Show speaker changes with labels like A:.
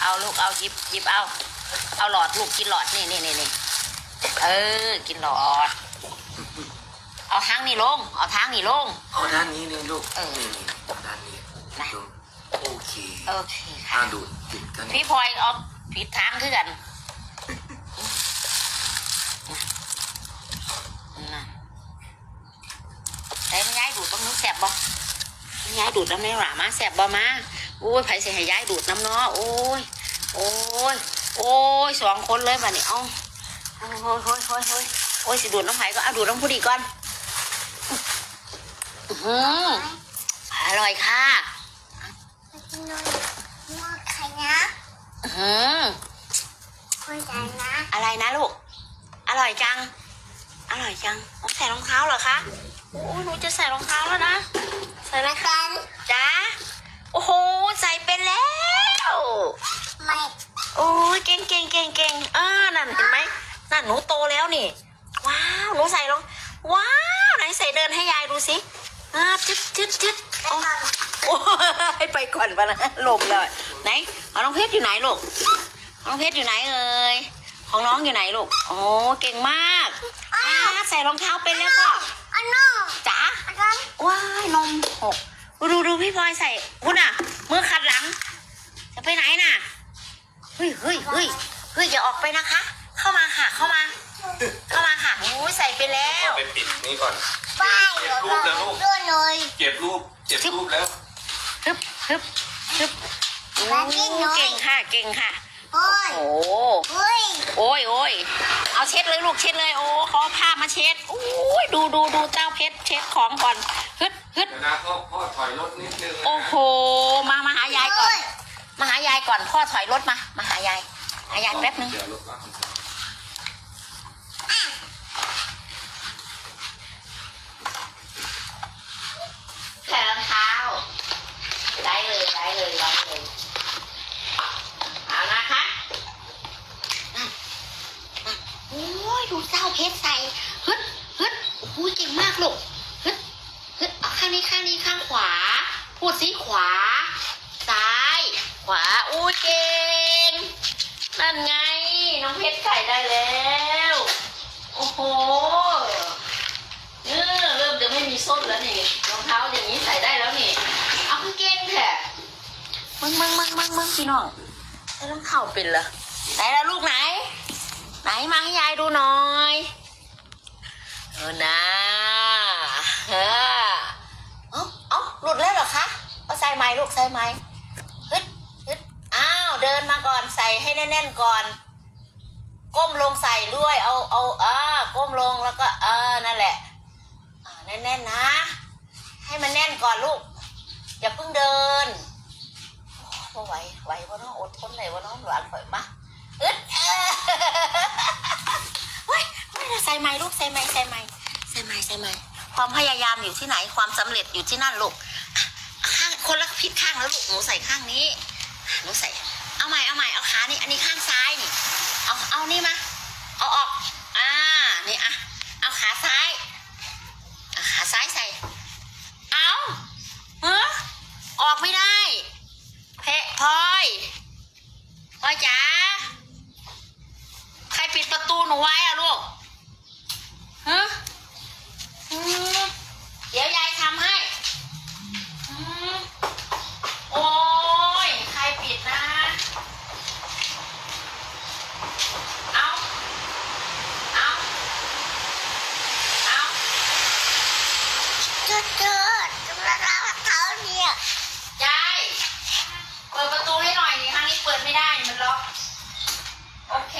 A: เอาลูกเอาหยิบหยิบเอา เอาหลอดลูกกินหลอดนี่นี่นี่นี่เออ กินหลอด เอาทางนี่ลง เอาทางนี่ลง
B: เอาด้านนี้นี่ลูก
A: เออ
B: นี่นี่ด้านนี้
A: นะ
B: ดูโอเค
A: โอเค
B: ถ้า
A: ค่ะ
B: ดูดติดกัน
A: พี่พลอยเอาผิดทางคือกันน่ะได้ไม่ย้ายดูดต้องนู้นแสบบ่ไม่ย้ายดูดน้ำในหรามาแสบบ่มา โอ้ยไผสิให้ย้ายดูดน้ำเนาะโอ้ย โอ้ย โอ้ยสองคนเลยบัดนี้เอาโอ้ยโอ้ยโอ้ยโอ้ยโอ้ยโอ้ยสิดูดน้ำไผ่ก็เอาดูดน้ำผู้ดีก่อนอื้อหืออร่อยค่ะ
C: กินนมมอไข่นะ
A: อื้อหือ
C: คุยใจนะ
A: อะไรนะลูก อร่อยจัง อร่อยจังต้องใส่รองเท้าเหรอคะโอ้หนูจะใส่รองเท้าแล้วนะ
C: ใส่ไหมกัน
A: จ้าโอ้โห ใส่เป็นแล้ว
C: ไม่
A: โอ้ยเก่งเก่งเก่งเก่งอ่านั่นเห็นไหมนั่นหนูโตแล้วนี่ ว้าวหนูใส่รองว้าวไหนใส่เดินให้ยายดูสิอ่าจึ๊ดจึ๊ดจึ๊ด
C: ไม่
A: โอ้
C: ต้อง
A: โอ้ยให้ไปก่อนปะนะลมเลยไหนเอาน้องเพชรอยู่ไหนลูกน้องเพชรอยู่ไหนเอ่ยของน้องอยู่ไหนลูกโอ้เก่งมากอ่าใส่รองเท้าเป็นแล้วก็
C: อันนู้น
A: จ๋า
C: อันนั้น
A: ว้ายนมหกดูดูดูพี่พลอยใส่คุณอะมือขัดหลัง จะไปไหนน่ะ เฮ้ยเฮ้ยเฮ้ยเฮ้ยอย่าออกไปนะคะ เข้ามาค่ะเข้ามา เข้ามาค่ะโอ้ยใส่ไปแล้ว
B: ไปปิดนี่ก่อน
C: ป้ายเดี๋ยวเราด้วยเลย
B: เก็บรูป เก็บรูปแล้ว
A: ฮึบฮึบฮึบโอ้เก่งค่ะ เก่งค่ะ
C: โอ้ย
A: โอ้
C: เฮ้ย
A: โอ้ยโอ้ยเอาเช็ดเลยลูกเช็ดเลย โอ้ขอผ้ามาเช็ดโอ้ยดูดูดูเจ้าเพชรเช็ดของก่อนฮึดฮึด
B: เดี๋ยวนะพ่อพ่อถอยรถนิดนึงนะ
A: โอ้โห มามาหายายก่อน มาหายายก่อนพ่อถอยรถมา มาหายายหายายแป๊บนึง
B: เดี๋ยวรถมา
A: ใส่รองเท้า ได้เลยได้เลยได้เลยเอานะคะนั่นนั่นโอ้ยดูเจ้าเพชรใส่ฮึดฮึดโอ้โหเก่งมากลูกฮึดฮึดเอาข้างนี้ข้างนี้ข้างขวา พูดสิขวาซ้าย ขวา อู้เก่ง นั่นไง น้องเพชรใส่ได้แล้ว โอ้โหเออเริ่มจะไม่มีส้นแล้วนี่รองเท้าอย่างนี้ใส่ได้แล้วนี่ เอาคือเก่งแท้มึงมึงมึงมึงมึงพี่น้องใส่รองเท้าเป็นเหรอไหนแล้วลูกไหน ไหนมาให้ยายดูหน่อยเออนะเออเอ้าเอ้าหลุดแล้วเหรอคะเอาใส่ไม้ลูกใส่ไม้ฮึดฮึดอ้าวเดินมาก่อนใส่ให้แน่นๆก่อน ก้มลงใส่ด้วย เอาเอาอ่าก้มลงแล้วก็เออนั่นแหละแน่นๆนะ ให้มันแน่นก่อนลูก อย่าเพิ่งเดินโอ้ไหวไหววะน้องอดทนไหนวะน้องหลานข่อยมาอึดเออเฮ้ยเฮ้ยใส่ไม้ลูกใส่ไม้ใส่ไม้ใส่ไม้ใส่ไม้ความพยายามอยู่ที่ไหนความสำเร็จอยู่ที่นั่นลูกข้างคนละผิดข้างแล้วลูกหนูใส่ข้างนี้หนูใส่ เอาใหม่เอาใหม่เอาขานี่ อันนี้ข้างซ้ายนี่ เอาเอานี่มา เอาออก อ่า นี่อะ เอาขาซ้ายเอาขาซ้ายใส่ เอาเออออกไม่ได้ เพะพลอยพลอยจ๋า ใครปิดประตูหนูไว้อะลูกฮะอืมเดี๋ยวยายทำให้อืมโอ้ย ใครปิดนะ เอา เอา เอา
C: จุดจุดจุดแล้วเขาเนี่ย
A: ยายเปิดประตูให้หน่อยนี่ครั้งนี้เปิดไม่ได้มันล็อก โอเค